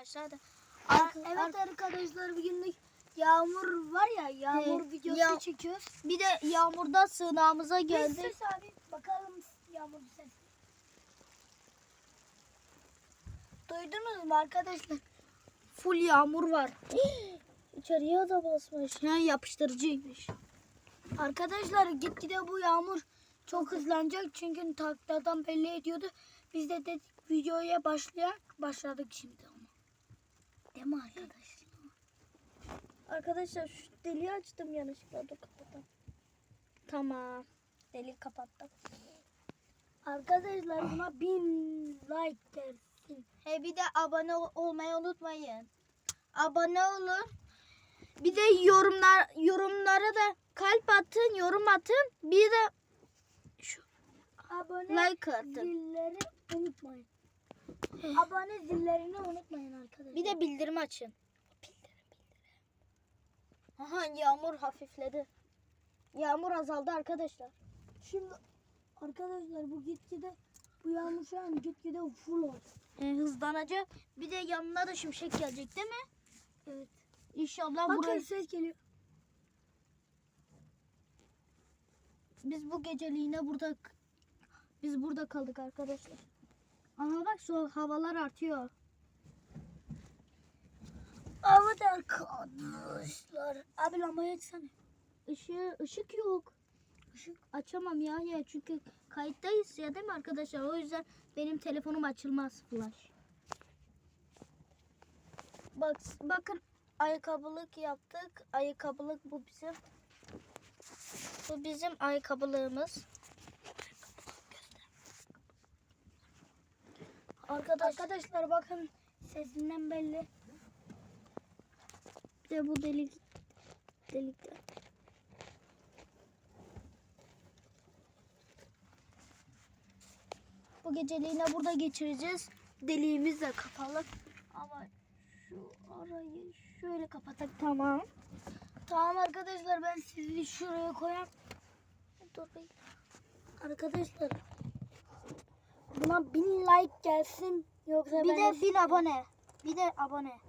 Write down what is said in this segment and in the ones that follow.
Başladı. Aa, Arka- evet ar- arkadaşlar bugünlük yağmur var ya yağmur Ee, videosu ya- çekiyoruz. bir de yağmurda sığınağımıza Bir geldik. ses abi bakalım yağmur ses. Duydunuz mu arkadaşlar? Full yağmur var. İçeriye de basmış. Yani yapıştırıcıymış. Arkadaşlar gitgide bu yağmur çok hızlanacak çünkü takladan belli ediyordu. Biz de dedik videoya başlayak başladık şimdi. Değil mi arkadaşlar? Arkadaşlar şu deliği açtım yanlışlıkla. Dur kapatalım. Tamam. Delik kapattım. Arkadaşlar buna bin like gelsin. He bir de abone ol- olmayı unutmayın. Abone olun. Bir de yorumlar yorumlara da kalp atın, yorum atın. Bir de şu Abone like atın. zilleri unutmayın. Abone zillerini unutmayın arkadaşlar. Bir de bildirim açın. Bildirim bildirim. Aha yağmur hafifledi. Yağmur azaldı arkadaşlar. Şimdi arkadaşlar bu gitgide bu yağmur şu an gitgide full oldu. Ee, hızlanacak. Bir de yanına da şimşek gelecek değil mi? Evet. İnşallah Bakın buraya ses geliyor. biz bu geceliğine burada biz burada kaldık arkadaşlar. Aha bak şu havalar artıyor. Evet arkadaşlar. Abi lambayı açsana. Işığı, ışık yok. Işık açamam ya ya çünkü kayıttayız ya değil mi arkadaşlar? O yüzden benim telefonum açılmaz flash. Bak bakın ayakkabılık yaptık. Ayakkabılık bu bizim. Bu bizim ayakkabılığımız. Arkadaş, Arkadaşlar bakın sesinden belli. bir de bu delik delikte. Bu geceliğine burada geçireceğiz. Deliğimiz de kapalı. Ama şu arayı şöyle kapatak tamam. Tamam arkadaşlar ben sizi şuraya koyayım. Dur bekle. Arkadaşlar buna bin like gelsin yoksa Bir ben de bin abone. Bir de abone.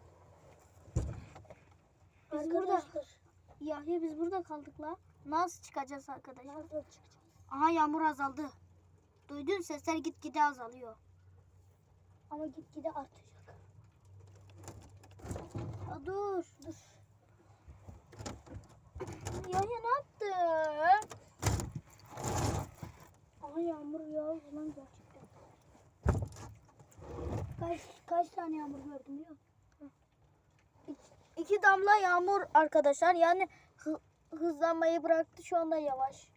Biz burada arkadaşlar Yahya biz burada kaldık la. Nasıl çıkacağız arkadaşlar? nasıl çıkacağız? Aha yağmur azaldı. Duydun sesler gitgide azalıyor. Ama gitgide artacak. Ya dur. Dur. Yahya ne yaptı? Aha yağmur yağıyor lan gerçekten. Kaç, kaç tane yağmur gördüm musun? İki damla yağmur arkadaşlar. Yani hı- hızlanmayı bıraktı şu anda yavaş.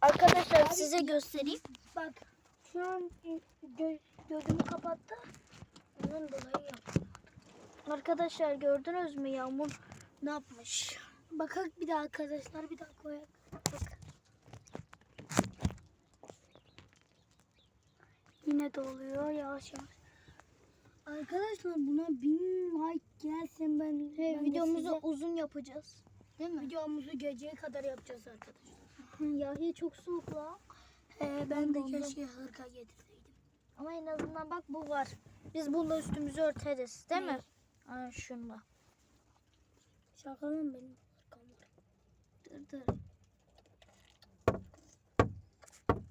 Arkadaşlar Abi- size göstereyim. Bak şu an gö gözümü kapattı. Ondan dolayı yaptım. Arkadaşlar gördünüz mü yağmur ne yapmış? Bakak bir daha arkadaşlar bir daha koyak. Bak. Yine doluyor yavaş yavaş. Arkadaşlar buna bin like gelsin ben, Ve ben de videomuzu size- uzun yapacağız. Değil mi? videomuzu geceye kadar yapacağız arkadaşlar. Yahya çok soğuk la. Ee, ben de dondum. keşke hırka getirseydim. Ama en azından bak bu var. Biz bununla üstümüzü örteriz. Değil mi? Aa, şunla. Şakalım benim hırkam var. Dur dur.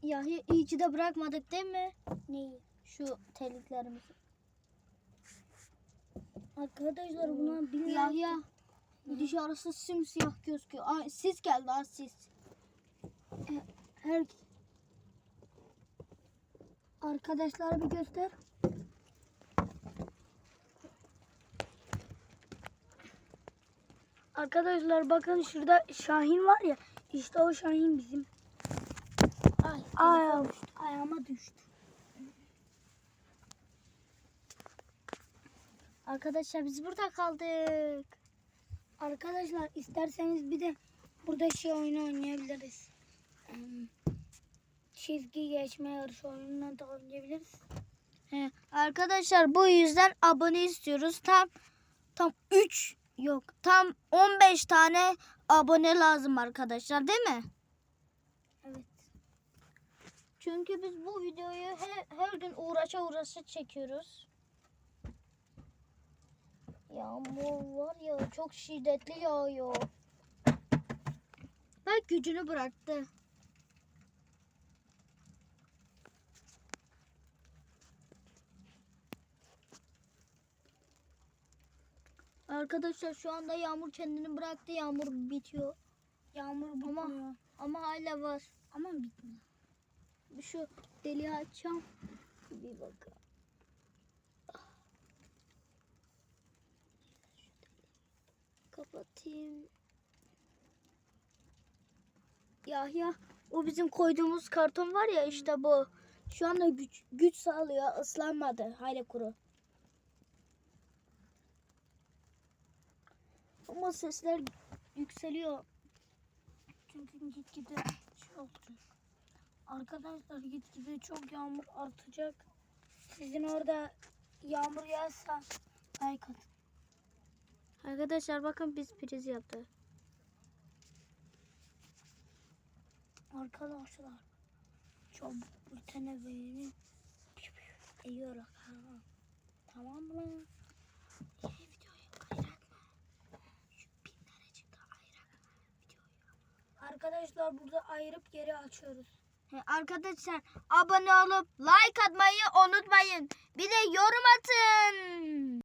Yahya iyi ki de bırakmadık değil mi? Neyi? Şu terliklerimizi. Arkadaşlar buna bin like Yahya dışarısı simsiyah gözüküyor. Ay, sis geldi ha sis. her Arkadaşlar bir göster. Arkadaşlar bakın şurada Şahin var ya. İşte o Şahin bizim. Ay, Ay, ayağıma düştü. Arkadaşlar biz burada kaldık. Arkadaşlar isterseniz bir de burada şey oyunu oynayabiliriz. Çizgi geçme yarışı oyunundan da oynayabiliriz. He, arkadaşlar bu yüzden abone istiyoruz. Tam tam 3 yok. Tam 15 tane abone lazım arkadaşlar değil mi? Evet. Çünkü biz bu videoyu her, her gün uğraşa uğraşa çekiyoruz. Yağmur var ya çok şiddetli yağıyor. Bak gücünü bıraktı. Arkadaşlar şu anda yağmur kendini bıraktı. Yağmur bitiyor. Yağmur Ama- bitmiyor. Ama hala var. Ama bitmiyor. Şu deliği açacağım. Bir bakın. Kapatayım. Yahya o bizim koyduğumuz karton var ya işte bu. Şu anda güç, güç sağlıyor. ıslanmadı. Hala kuru. Ama sesler yükseliyor. Çünkü gitgide şey olacak. Arkadaşlar gitgide çok yağmur artacak. Sizin orada yağmur yağsa like atın. Arkadaşlar bakın biz priz yaptık. Arkadaşlar çok bir tane beğeni eğiyoruz. Tamam mı? Arkadaşlar burada ayırıp geri açıyoruz. He, Arkadaşlar abone olup like atmayı unutmayın. Bir de yorum atın.